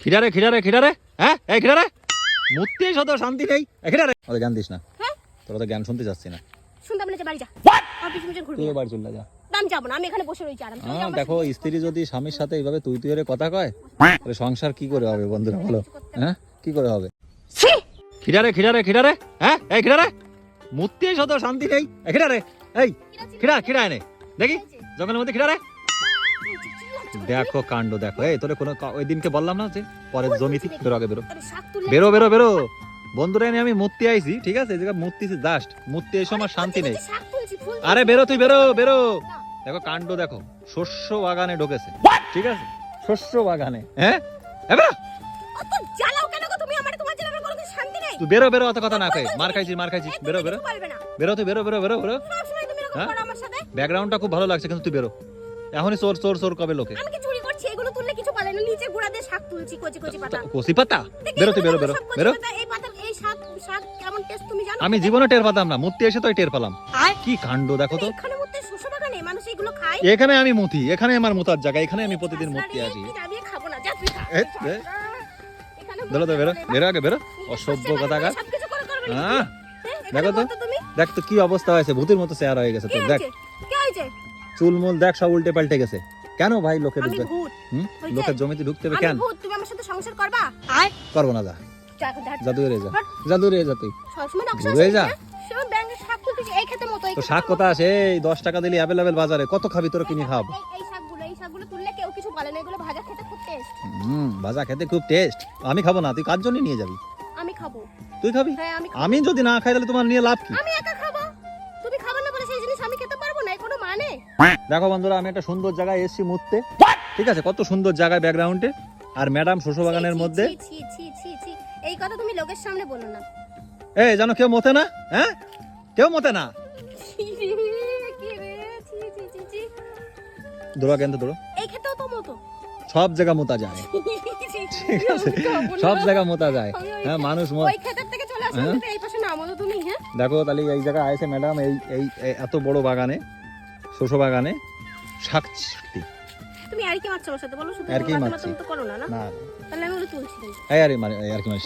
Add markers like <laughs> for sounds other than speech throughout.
খিরারে খিরারে খিরারে হ্যাঁ? এই খিরারে মূর্তি শত শান্তি নেই। ওদের জ্ঞান দিস না। হ্যাঁ? তোরা তো জ্ঞান শুনতে যাচ্ছি না। শুনতে বলেছে বাড়ি যা। আর পিছন পিছন ঘুরবি। বাড়ি চলে যা। আমি যাব না আমি এখানে বসে রয়েছি আরাম হ্যাঁ দেখো স্ত্রী যদি স্বামীর সাথে এইভাবে তুই তুই কথা কয় তাহলে সংসার কি করে হবে বন্ধুরা বলো? হ্যাঁ? কি করে হবে? খিরারে খিরারে খিরারে হ্যাঁ? এই খিরারে মূর্তি শত শান্তি নেই। এ এই খিরা খিরা এনে। দেখি জঙ্গলের মধ্যে খিরারে দেখো কাণ্ড দেখো। এই তোরে কোনো ওই দিনকে বললাম না যে পরের জমিতে বেরো আগে বেরো। বেরো বেরো বেরো। বন্ধুরা আমি মূর্তি আইছি ঠিক আছে? এই জায়গায় মূর্তি জাস্ট মূর্তি এই সময় শান্তি নেই। আরে বেরো তুই বেরো বেরো। দেখো কাণ্ড দেখো। শস্য বাগানে ঢুকেছে ঠিক আছে? শস্য বাগানে হ্যাঁ? বেরো। অত জ্বালাও কেন গো তুমি? আমার তোমার জন্য আমার কোনো শান্তি নেই। তুই বেরো বেরো অত কথা না কয়ে মার খাইছিস মার খাইছিস। বেরো বেরো। বেরো তুই বেরো বেরো বেরো বেরো। হ্যাঁ? ব্যাকগ্রাউন্ডটা খুব ভালো লাগছে কিন্তু তুই বেরো। এখনই চোর চোর চোর কবে লোকে? আমি কি চুরি করছি? এগুলো তুললে কিছু বলে না। নিচে গুড়া দিয়ে শাক তুলছি কচি কচি পাতা। কচি পাতা? বেরো তুই বেরো বেরো বেরো। এই পাতার এই শাক শাক কেমন টেস্ট তুমি জানো? আমি জীবনে টের পেতাম না। মূর্তি এসে তো টের পেলাম। কি কাণ্ড দেখো তো। এখানে মধ্যে শস্য বাগানে মানুষ এগুলো খায়? এখানে আমি মুতি এখানে আমার মুতার জায়গা এখানে আমি প্রতিদিন মূর্তি শাশুড়ি, আসি। আমি খাব না? যা তুই খা। এ, তুই এ। খা। এখানে বেরো তো বেরো বেরো আগে বেরো। অসভ্য কথা নাকি? হ্যাঁ। হ্যাঁ, দেখো তো। তুমি। দেখ তো কি অবস্থা হয়েছে। ভূতের মতো চেহারা হয়ে গেছে তো দেখ। কি হয়েছে? চুলমুল দেখ সব উল্টে পাল্টে গেছে। কেন ভাই লোকে ঢুকবে? হুম? লোকের জমিতে ঢুকতে হবে কেন? তুমি আমার সাথে সংসার করবা? আয়। করব না যা। জাদু রে যা। জাদু রে যা। তুই। ঘুরে যা। তো শাক মতো। আছে? এই দশ টাকা দিলি অ্যাভেলেবেল বাজারে। কত খাবি তোরা কিনে খাওয়াবো এই- এই শাকগুলো এই শাকগুলো তুললে কেউ কিছু বলে না এগুলো ভাজা খেতে খুব টেস্ট হুম ভাজা খেতে খুব টেস্ট আমি খাব না তুই কার জন্য নিয়ে যাবি? আমি খাব। তুই খাবি? হ্যাঁ আমি আমি যদি না খাই তাহলে তোমার নিয়ে লাভ কি? আমি একা না এর কোনো মানে দেখো বন্ধুরা আমি একটা সুন্দর জায়গায় এসেছি মুততে ঠিক আছে কত সুন্দর জায়গায় ব্যাকগ্রাউন্ডে আর ম্যাডাম শস্য বাগানের মধ্যে। এই কথা তুমি লোকের সামনে বলো না এই জানো কেউ মতে না হ্যাঁ কেউ মতে না। দৌড়া কেন দৌড়ো এই তো মতো সব জায়গা মোতা যায় ঠিক আছে সব জায়গা মোতা যায় হ্যাঁ মানুষ ওই খেতের থেকে চলে আসো হ্যাঁ? এই পাশে নামো তুমি হ্যাঁ দেখো তাহলে এই জায়গায় আইছে ম্যাডাম এই এই এত বড় বাগানে শস্য বাগানে শাক। তুমি আর কি মারছো আমার সাথে বলো শুধু আর কি? মাথা তো করো না না? তাহলে আমি ওগুলো তুলছি। এই আরে মানে আর কি না।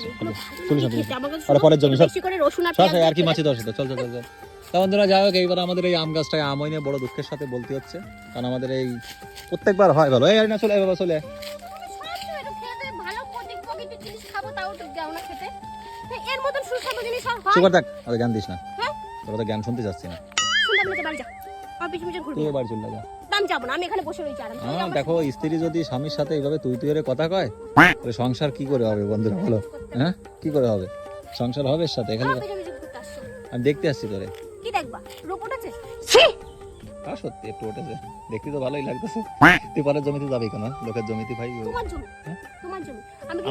আমাকে আরে পরের জমি সব করে রসুন আর পেঁয়াজ আর কি মাছি দশ চল চল চল চল। তা বন্ধুরা যাই হোক এইবার আমাদের এই আম গাছটায় আম হয়নি বড় দুঃখের সাথে বলতে হচ্ছে। কারণ আমাদের এই প্রত্যেকবার হয় ভালো। এই আরে না চলে বাবা চলে আর জ্ঞান দিস না। হ্যাঁ? তোরা তো জ্ঞান শুনতে যাচ্ছি না। শুনতে বলেছে বাড়ি যা আর পিছু পিছু ঘুরবি। তুই না। চলে যা আমি যাব না আমি এখানে বসে রয়েছি আরাম হ্যাঁ দেখো স্ত্রী যদি স্বামীর সাথে এইভাবে তুই তুই কথা কয় তাহলে সংসার কি করে হবে বন্ধুরা বলো? হ্যাঁ? কি করে হবে? সংসার হবে এর সাথে এখানে আমি দেখতে আসছি তোরে। কি দেখবা? রোবট আছে? তা সত্যি একটু উঠেছে। দেখতে তো ভালোই লাগতেছে। তুই পরের জমিতে যাবি কেন? লোকের জমিতে ভাই তোমার জমি? হ্যাঁ?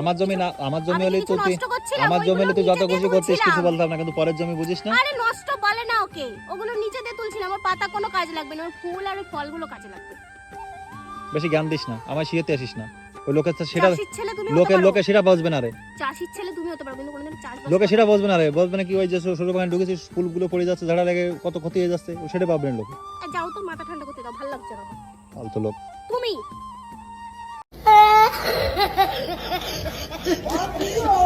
আমার জমি না আমার জমি হলে তো তুই আমার জমি হলে তুই যত খুশি করছিস করতিস কিছু বলতাম না কিন্তু পরের জমি বুঝিস না? আরে নষ্ট বলে না ওকে। ওগুলো নিচে দিয়ে তুলছিলাম আমার পাতা কোনো কাজে লাগবে না ফুল আর ফলগুলো কাজে লাগবে। বেশি জ্ঞান দিস না আমার শিয়েতে আসিস না। ওই লোকের সেটা লোকের লোকে সেটা বসবে না রে। চাষির ছেলে তুমি হতে পারো কিন্তু কোনোদিন চাষ লোকে সেটা বসবে না রে। বসবে না কি ওই যে সরু বাগানে ঢুকেছিস ফুলগুলো পড়ে যাচ্ছে ঝাড়া লেগে কত ক্ষতি হয়ে যাচ্ছে ও সেটা পাবে না লোকে। যাও তো মাথা ঠান্ডা করতে দাও ভালো লাগছে না ফালতু লোক। তুমি? <laughs>